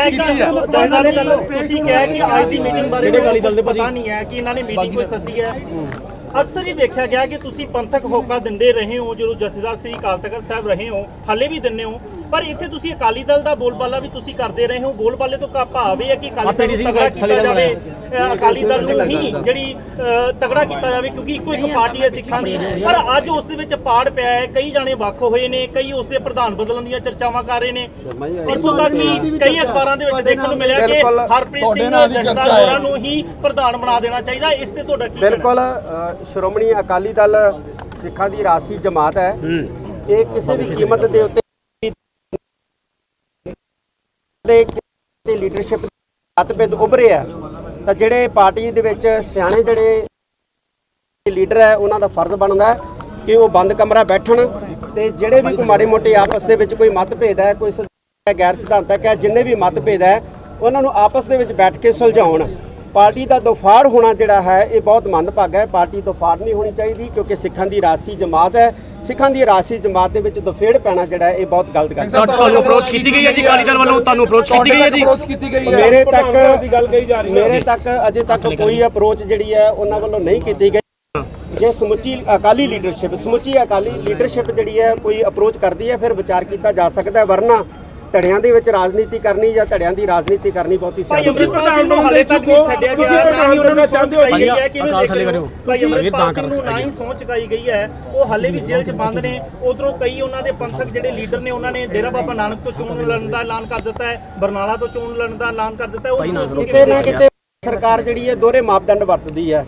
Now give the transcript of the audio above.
Approach ਕੀਤੀ ਤੁਸੀਂ ਕਿਹਾ ਕਿ ਅੱਜ ਦੀ ਮੀਟਿੰਗ ਬਾਰੇ ਕਿਹੜੇ ਅਕਾਲੀ ਦਲ ਦੇ ਭਾਜੀ? ਪਤਾ ਨਹੀਂ ਹੈ ਕਿ ਇਹਨਾਂ ਨੇ ਮੀਟਿੰਗ ਕੋਈ ਸੱਦੀ ਹੈ। ਅਕਸਰ ਹੀ ਦੇਖਿਆ ਗਿਆ ਕਿ ਤੁਸੀਂ ਪੰਥਕ ਹੋਕਾ ਦਿੰਦੇ ਰਹੇ ਹੋ ਜਦੋਂ ਜਥੇਦਾਰ ਸ੍ਰੀ ਅਕਾਲ ਤਖਤ ਸਾਹਿਬ ਰਹੇ ਹੋ ਹਾਲੇ ਵੀ ਦਿੰਦੇ ਹੋ। ਪਰ ਇੱਥੇ ਤੁਸੀਂ ਅਕਾਲੀ ਦਲ ਦਾ ਬੋਲਬਾਲਾ ਵੀ ਤੁਸੀਂ ਕਰਦੇ ਰਹੇ ਹੋ। ਬੋਲਬਾਲੇ ਤੋਂ ਕਾ ਭਾਵ ਇਹ ਹੈ ਕਿ ਅਕਾਲੀ ਦਲ ਤਗੜਾ ਕੀਤਾ ਜਾਵੇ। ਅਕਾਲੀ ਦਲ ਨੂੰ ਹੀ ਜਿਹੜੀ ਤਗੜਾ ਕੀਤਾ ਜਾਵੇ ਕਿਉਂਕਿ ਇੱਕੋ ਇੱਕ ਪਾਰਟੀ ਹੈ ਸਿੱਖਾਂ ਦੀ। ਪਰ ਅੱਜ ਉਸ ਦੇ ਵਿੱਚ ਪਾੜ ਪਿਆ ਹੈ। ਕਈ ਜਾਣੇ ਵੱਖ ਹੋਏ ਨੇ ਕਈ ਉਸ ਦੇ ਪ੍ਰਧਾਨ ਬਦਲਣ ਦੀਆਂ ਚਰਚਾਵਾਂ ਕਰ ਰਹੇ ਨੇ। ਇੱਥੋਂ ਤੱਕ ਕਿ ਕਈ ਅਖਬਾਰਾਂ ਦੇ ਵਿੱਚ ਦੇਖਣ ਨੂੰ ਮਿਲਿਆ ਕਿ। ਹਰਪ੍ਰੀਤ ਸਿੰਘ ਜਗਤਾਰ ਹੋਰਾਂ ਨੂੰ ਹੀ ਪ੍ਰਧਾਨ ਬਣਾ ਦੇਣਾ ਚਾਹੀਦਾ। ਇਸ ਤੇ ਤੁਹਾਡਾ ਕੀ? ਬਿਲਕੁਲ ਸ਼੍ਰੋਮਣੀ ਅਕਾਲੀ ਦਲ ਸਿੱਖਾਂ ਦੀ ਰਾਸੀ ਜਮਾਤ ਹੈ। ਇਹ ਕਿਸੇ ਵੀ ਕੀਮਤ ਦੇ ਉੱਤੇ ਦੇ ਤੇ ਲੀਡਰਸ਼ਿਪ ਮਤਭੇਦ ਉੱਭਰੇ ਆ, ਤਾਂ ਜਿਹੜੇ ਪਾਰਟੀ ਦੇ ਵਿੱਚ ਸਿਆਣੇ ਜਿਹੜੇ ਲੀਡਰ ਹੈ, ਉਹਨਾਂ ਦਾ ਫਰਜ਼ ਬਣਦਾ ਕਿ ਉਹ ਬੰਦ ਕਮਰਾ ਬੈਠਣ ਤੇ ਜਿਹੜੇ ਵੀ ਕੋਈ ਮਾੜੇ ਮੋਟੇ ਆਪਸ ਦੇ ਵਿੱਚ ਕੋਈ ਮਤਭੇਦ ਹੈ, ਕੋਈ ਗੈਰ ਸਿਧਾਂਤਕ ਹੈ, ਜਿੰਨੇ ਵੀ ਮਤਭੇਦ ਹੈ, ਉਹਨਾਂ ਨੂੰ ਆਪਸ ਦੇ ਵਿੱਚ ਬੈਠ ਕੇ ਸੁਲਝਾਉਣ। ਪਾਰਟੀ ਦਾ ਦੋਫਾੜ ਹੋਣਾ ਜਿਹੜਾ ਹੈ, ਇਹ ਬਹੁਤ ਮੰਦਭਾਗਾ ਹੈ। ਪਾਰਟੀ ਦੋਫਾੜ ਨਹੀਂ ਹੋਣੀ ਚਾਹੀਦੀ, ਕਿਉਂਕਿ ਸਿੱਖਾਂ ਦੀ ਰਾਸੀ ਜਮਾਤ ਹੈ। ਸਿੱਖਾਂ ਦੀ ਰਾਸੀ ਜਮਾਤ ਦੇ ਵਿੱਚ ਦੋਫੇੜ ਪੈਣਾ ਜਿਹੜਾ ਇਹ ਬਹੁਤ ਗਲਤ ਗੱਲ ਹੈ। ਤੁਹਾਨੂੰ ਅਪਰੋਚ ਕੀਤੀ ਗਈ ਹੈ ਜੀ? ਅਕਾਲੀ ਦਲ ਵੱਲੋਂ ਤੁਹਾਨੂੰ ਅਪਰੋਚ ਕੀਤੀ ਗਈ ਹੈ ਜੀ? ਅਪਰੋਚ ਕੀਤੀ ਗਈ ਹੈ। ਮੇਰੇ ਤੱਕ ਮੇਰੇ ਤੱਕ ਅਜੇ ਤੱਕ ਕੋਈ ਅਪਰੋਚ ਜਿਹੜੀ ਹੈ ਉਹਨਾਂ ਵੱਲੋਂ ਨਹੀਂ ਕੀਤੀ ਗਈ। ਜੇ ਸਮੁੱਚੀ ਅਕਾਲੀ ਲੀਡਰਸ਼ਿਪ ਸਮੁੱਚੀ ਅਕਾਲੀ ਲੀਡਰਸ਼ਿਪ ਜਿਹੜੀ ਹੈ ਕੋਈ ਅਪਰੋਚ ਕਰਦੀ ਹੈ ਫਿਰ ਵਿਚਾਰ ਕੀਤਾ ਜਾ ਸਕਦਾ ਹੈ। ਵਰਨਾ ਧੜਿਆਂ ਦੇ ਵਿੱਚ ਰਾਜਨੀਤੀ ਕਰਨੀ ਜਾਂ ਧੜਿਆਂ ਦੀ ਰਾਜਨੀਤੀ ਕਰਨੀ ਬਹੁਤੀ ਭਾਈ ਸਿਆਣੀ ਅੰਮ੍ਰਿਤਪਾਲ ਸਿੰਘ ਨੂੰ ਹਾਲੇ ਤੱਕ ਨਹੀਂ ਛੱਡਿਆ ਗਿਆ ਨਾ ਹੀ ਉਹਨਾਂ ਨੂੰ ਚਾਹੁੰਦੇ ਹੋ ਕਿ ਅਕਾਲ ਥੱਲੇ ਕਰਿਓ। ਭਾਈ ਅੰਮ੍ਰਿਤਪਾਲ ਸਿੰਘ ਨੂੰ ਨਾ ਹੀ ਸਹੁੰ ਚੁਕਾਈ ਗਈ ਹੈ। ਉਹ ਹਾਲੇ ਵੀ ਜੇਲ੍ਹ 'ਚ ਬੰਦ ਨੇ। ਉਧਰੋਂ ਕਈ ਉਹਨਾਂ ਦੇ ਪੰਥਕ ਜਿਹੜੇ ਲੀਡਰ ਨੇ ਉਹਨਾਂ ਨੇ ਡੇਰਾ ਬਾਬਾ ਨਾਨਕ ਤੋਂ ਚੋਣ ਲੜਨ ਦਾ ਐਲਾਨ ਕਰ ਦਿੱਤਾ ਹੈ ਬਰਨਾਲਾ ਤੋਂ ਚੋਣ ਲੜਨ ਦਾ ਐਲਾਨ ਕਰ ਦਿੱਤਾ ਹੈ ਉਹ ਕਿਤੇ ਨਾ ਕਿਤੇ ਸਰਕਾਰ ਜਿਹੜੀ ਹੈ ਦੋਹਰੇ ਮਾਪਦੰਡ ਵਰਤਦੀ ਹੈ।